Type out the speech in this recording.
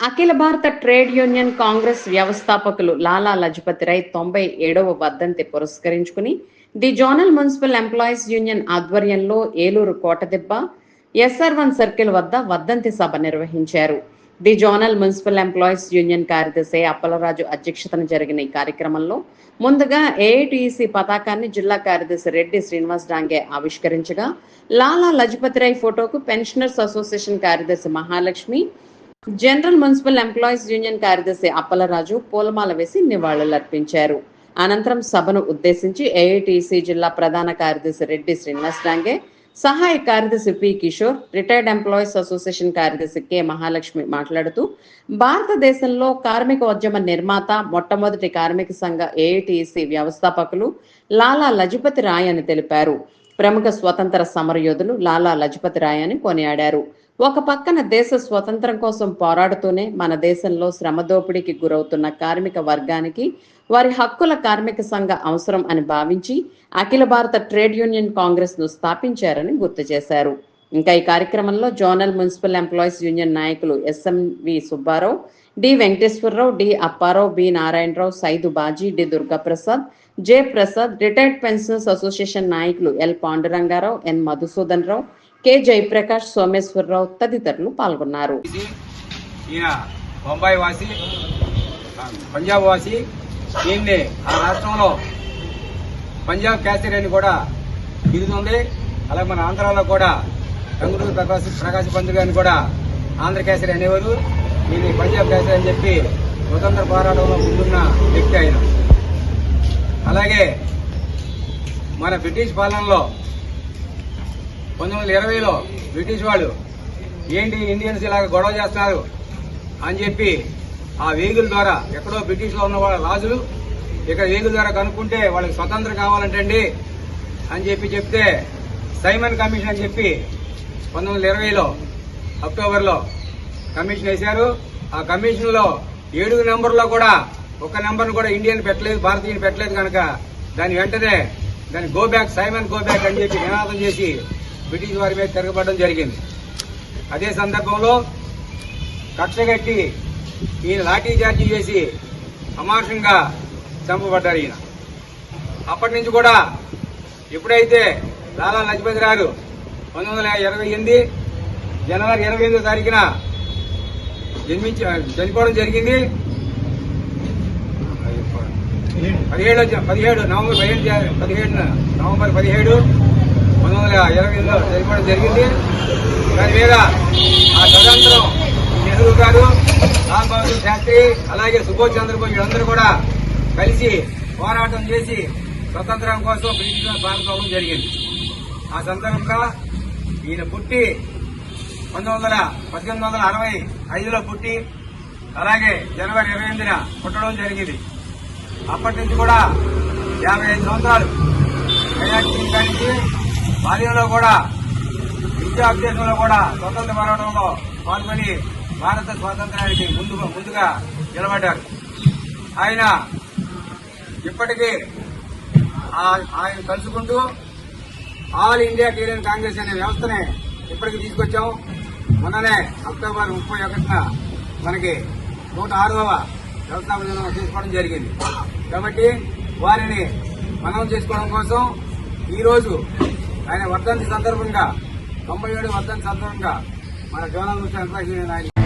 అఖిల భారత trade union Congress వ్యవస్థాపకులు లాలా లజపతి రాయ్ తొంభై ఏడవ వర్ధంతి పురస్కరించుకుని the zonal municipal employees union ఆధ్వర్యంలో Eluru Kotadibba SR one circle వద్ద వర్ధంతి సభ నిర్వహించారు. The zonal municipal employees union కార్యదర్శి అప్పలరాజు అధ్యక్షతన జరిగిన ఈ కార్యక్రమంలో ముందుగా ఏఐటిసి పతాకాన్ని జిల్లా కార్యదర్శి రెడ్డి శ్రీనివాస్ డాంగే ఆవిష్కరించగా లాలా లజపతి రాయ్ ఫోటోకు పెన్షనర్స్ అసోసియేషన్ కార్యదర్శి Mahalakshmi general municipal employees union కార్యదర్శి అప్పలరాజు పూలమాల వేసి నివాళులర్పించారు. అనంతరం సభను ఉద్దేశించి ఏఐటిసి జిల్లా ప్రధాన కార్యదర్శి రెడ్డి శ్రీనివాస్ డాంగే సహాయ కార్యదర్శి P Kishore retired employees association కార్యదర్శి కె మహాలక్ష్మి మాట్లాడుతూ భారతదేశంలో కార్మిక ఉద్యమ నిర్మాత మొట్టమొదటి కార్మిక సంఘ ఏఐటిసి వ్యవస్థాపకులు లాలా లజపతి రాయ్ అని తెలిపారు. ప్రముఖ స్వతంత్ర సమరయోధులు లాలా లజపతి రాయ్ అని కొనియాడారు. ఒక పక్కన దేశ స్వతంత్రం కోసం పోరాడుతూనే మన దేశంలో శ్రమ దోపిడీకి గురవుతున్న కార్మిక వర్గానికి వారి హక్కుల కార్మిక సంఘ అవసరం అని భావించి అఖిల భారత ట్రేడ్ యూనియన్ కాంగ్రెస్ను స్థాపించారని గుర్తు చేశారు. ఇంకా ఈ కార్యక్రమంలో జోనల్ మున్సిపల్ ఎంప్లాయీస్ యూనియన్ నాయకులు SMV Subbarao D Venkateswararao D Apparao B Narayanarao Saidu Baji D Durgaprasad J Prasad retired pensioners association నాయకులు L Pandurangarao N Madhusudan Rao K Jayaprakash Someswararao తదితరులు పాల్గొన్నారు. ఈయన బొంబాయి వాసి పంజాబ్ వాసి ఈయన్ని ఆ రాష్ట్రంలో పంజాబ్ క్యాసరీ అని కూడా బిరుదుంది అలాగే మన ఆంధ్రాలో కూడా రంగులు ప్రకాశ్ ప్రకాశ్ పంతులు అని కూడా ఆంధ్ర కేసరి అనేవారు. ఈయన పంజాబ్ కేసరి అని చెప్పి స్వతంత్ర పోరాటంలో ముందున్న వ్యక్తి ఆయన. అలాగే మన బ్రిటిష్ పాలనలో పంతొమ్మిది వందల ఇరవైలో బ్రిటిష్ వాళ్ళు ఏంటి ఇండియన్స్ ఇలాగ గొడవ చేస్తున్నారు అని చెప్పి ఆ వేగుల ద్వారా ఎక్కడో బ్రిటిష్లో ఉన్న వాళ్ళ రాజులు ఇక్కడ వేగుల ద్వారా కనుక్కుంటే వాళ్ళకి స్వతంత్రం కావాలంటండి అని చెప్పి చెప్తే సైమన్ కమిషన్ అని చెప్పి పంతొమ్మిది వందల ఇరవైలో అక్టోబర్లో కమిషన్ వేశారు. ఆ కమిషన్లో ఏడుగు నెంబర్లో కూడా ఒక నెంబర్ను కూడా ఇండియన్ పెట్టలేదు భారతీయుని పెట్టలేదు కనుక దాని వెంటనే దాని గోబ్యాక్ సైమన్ గోబ్యాక్ అని చెప్పి నినాదం చేసి బ్రిటిష్ వారి మీద తిరగబడడం జరిగింది. అదే సందర్భంలో కక్షగట్టి ఈయన లాఠీ చార్జీ చేసి అమానుషంగా చంపబడ్డారు ఈయన. అప్పటి నుంచి కూడా ఎప్పుడైతే లాలా లజపతి రారు పంతొమ్మిది వందల ఇరవై ఎనిమిది జనవరి ఇరవై ఎనిమిదో తారీఖున జన్మించి చనిపోవడం జరిగింది. పదిహేడు పదిహేడు నవంబర్ పదిహేడు పదిహేడున నవంబర్ పదిహేడు పంతొమ్మిది వందల ఇరవై ఎనిమిదిలో జరిగింది. దాని మీద ఆ తదనంతరం నెహ్రూ గారు రామ్ బహదూర్ శాస్త్రి అలాగే సుభాష్ చంద్రబోస్ వీళ్ళందరూ కూడా కలిసి పోరాటం చేసి స్వతంత్రం కోసం బ్రిటిష్ పాల్గొనడం జరిగింది. ఆ సందర్భంగా ఈయన పుట్టి పంతొమ్మిది వందల పద్దెనిమిది వందల అరవై ఐదులో పుట్టి అలాగే జనవరి ఇరవై ఎనిమిదిన పుట్టడం జరిగింది. అప్పటి నుంచి కూడా యాభై ఐదు సంవత్సరాలు ప్రయాణించడానికి బాల్యంలో కూడా విద్యాభ్యాసంలో కూడా స్వతంత్ర పోరాటంలో పాల్గొని భారత స్వాతంత్రానికి ముందు ముందుగా నిలబడ్డారు. ఆయన ఇప్పటికీ ఆయన కలుసుకుంటూ ఆల్ ఇండియా టీరియన్ కాంగ్రెస్ అనే వ్యవస్థనే ఇప్పటికి తీసుకొచ్చాం. మొన్ననే అక్టోబర్ ముప్పై ఒకటిన మనకి నూట ఆరవ వ్యవస్థాపన దినం చేసుకోవడం జరిగింది. కాబట్టి వారిని మనం చేసుకోవడం కోసం ఈరోజు ఆయన వర్ధంతి సందర్భంగా తొంభై ఏడు వర్ధంతి సందర్భంగా మన జోనల్ ముఖ్య ఎంప్లాయీస్ ఆయన